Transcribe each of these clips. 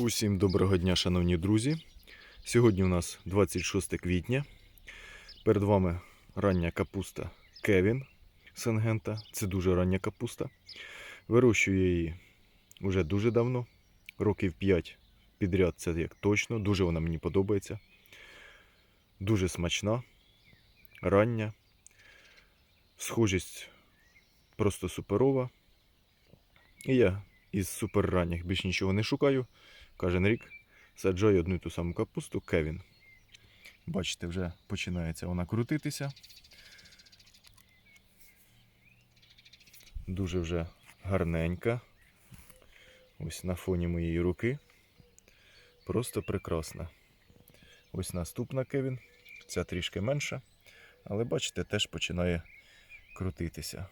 Усім доброго дня, шановні друзі. Сьогодні у нас 26 квітня. Перед вами рання капуста Кевін Сенгента. Це дуже рання капуста. Вирощую її вже дуже давно, років 5 підряд, це як точно. Дуже вона мені подобається. Дуже смачна, рання. Схожість просто суперова. І я із суперранніх більш нічого не шукаю. Кожен рік саджаю одну і ту саму капусту Кевін. Бачите, вже починається вона крутитися. Дуже вже гарненька. Ось на фоні моєї руки. Просто прекрасна. Ось наступна Кевін. Ця трішки менша. Але бачите, теж починає крутитися.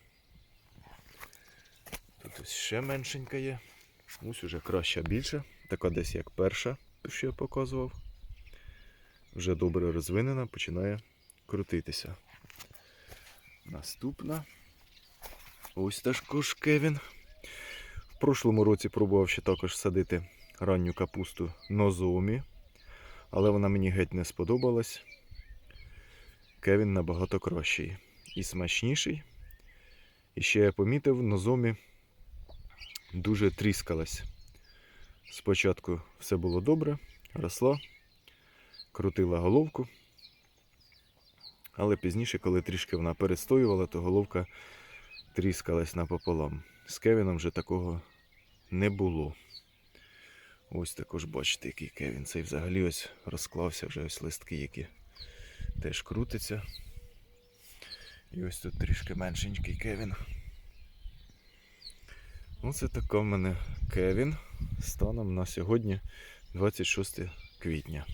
Тут ось ще меншенька є. Ось уже краща більша. Така десь як перша, що я показував. Вже добре розвинена, починає крутитися. Наступна. Ось також Кевін. В прошлому році пробував ще також садити ранню капусту нозомі, але вона мені геть не сподобалась. Кевін набагато кращий і смачніший. І ще я помітив, нозомі дуже тріскалась. Спочатку все було добре, росла, крутила головку. Але пізніше, коли трішки вона перестоювала, то головка тріскалась напополам. З Кевіном вже такого не було. Ось також бачите, який Кевін. Цей взагалі ось розклався вже ось листки, які теж крутяться. І ось тут трішки меншенький Кевін. Оце така в мене Кевін станом на сьогодні 26 квітня.